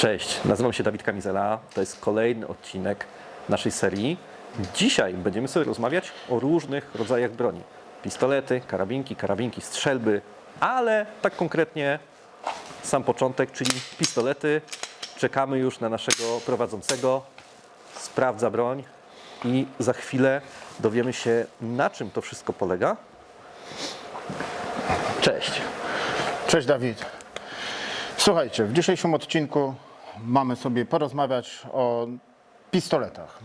Cześć, nazywam się Dawid Kamizela. To jest kolejny odcinek naszej serii. Dzisiaj będziemy sobie rozmawiać o różnych rodzajach broni. Pistolety, karabinki, karabinki, strzelby, ale tak konkretnie sam początek, czyli pistolety. Czekamy już na naszego prowadzącego, sprawdza broń i za chwilę dowiemy się, na czym to wszystko polega. Cześć. Cześć Dawid. Słuchajcie, w dzisiejszym odcinku mamy sobie porozmawiać o pistoletach.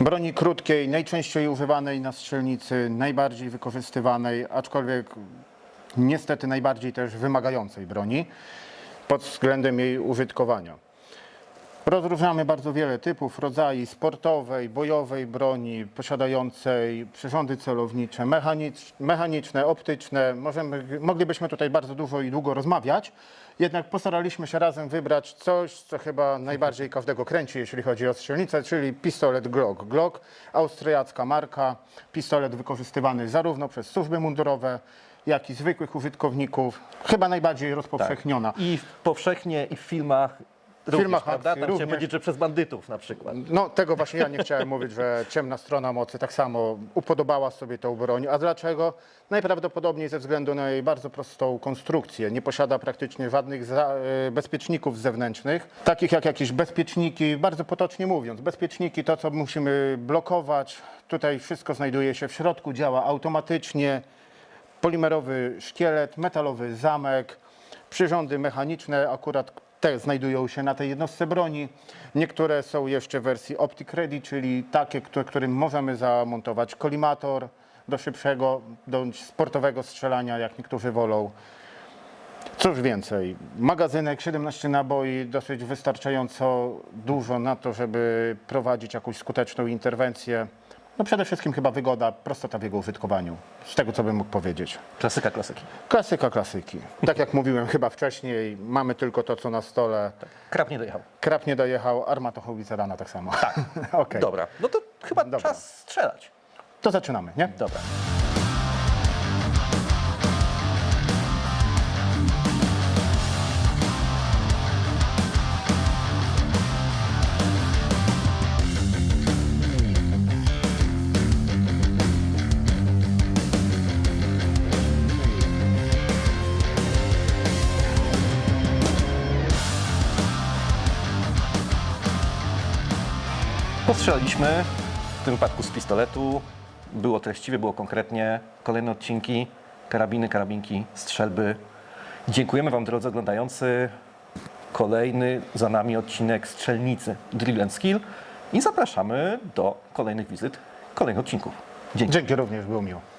Broni krótkiej, najczęściej używanej na strzelnicy, najbardziej wykorzystywanej, aczkolwiek niestety najbardziej też wymagającej broni pod względem jej użytkowania. Rozróżniamy bardzo wiele typów, rodzajów sportowej, bojowej broni, posiadającej przyrządy celownicze, mechanicz, mechaniczne, optyczne. Możemy, moglibyśmy tutaj bardzo dużo i długo rozmawiać, jednak postaraliśmy się razem wybrać coś, co chyba najbardziej każdego kręci, jeśli chodzi o strzelnicę, czyli pistolet Glock. Glock, austriacka marka, pistolet wykorzystywany zarówno przez służby mundurowe, jak i zwykłych użytkowników. Chyba najbardziej rozpowszechniona. I w- powszechnie i w filmach również, filmach prawda? akcji Tam się również. będzie, że przez bandytów na przykład. No, tego właśnie ja nie chciałem mówić, że ciemna strona mocy tak samo upodobała sobie tą broń. A dlaczego? Najprawdopodobniej ze względu na jej bardzo prostą konstrukcję. Nie posiada praktycznie żadnych za, e, bezpieczników zewnętrznych, takich jak jakieś bezpieczniki, bardzo potocznie mówiąc, bezpieczniki to, co musimy blokować. Tutaj wszystko znajduje się w środku, działa automatycznie. Polimerowy szkielet, metalowy zamek, przyrządy mechaniczne, akurat te znajdują się na tej jednostce broni. Niektóre są jeszcze w wersji Optic Ready, czyli takie, którym możemy zamontować kolimator do szybszego, do sportowego strzelania, jak niektórzy wolą. Cóż więcej, magazynek 17 naboi, dosyć wystarczająco dużo na to, żeby prowadzić jakąś skuteczną interwencję. No przede wszystkim chyba wygoda, prostota w jego użytkowaniu, z tego co bym mógł powiedzieć. Klasyka klasyki. Klasyka klasyki. Tak jak mówiłem chyba wcześniej, mamy tylko to, co na stole. Krab nie dojechał. Krab nie dojechał, armata hołbica rana tak samo. Tak. Okej, Dobra, no to chyba Dobra. czas strzelać. to zaczynamy, nie? Dobra. Postrzelaliśmy w tym wypadku z pistoletu. Było treściwie, było konkretnie. Kolejne odcinki, karabiny, karabinki, strzelby. Dziękujemy Wam, drodzy oglądający. Kolejny za nami odcinek strzelnicy Drill and Skill i zapraszamy do kolejnych wizyt, kolejnych odcinków. Dzięki. Dzięki również, było miło.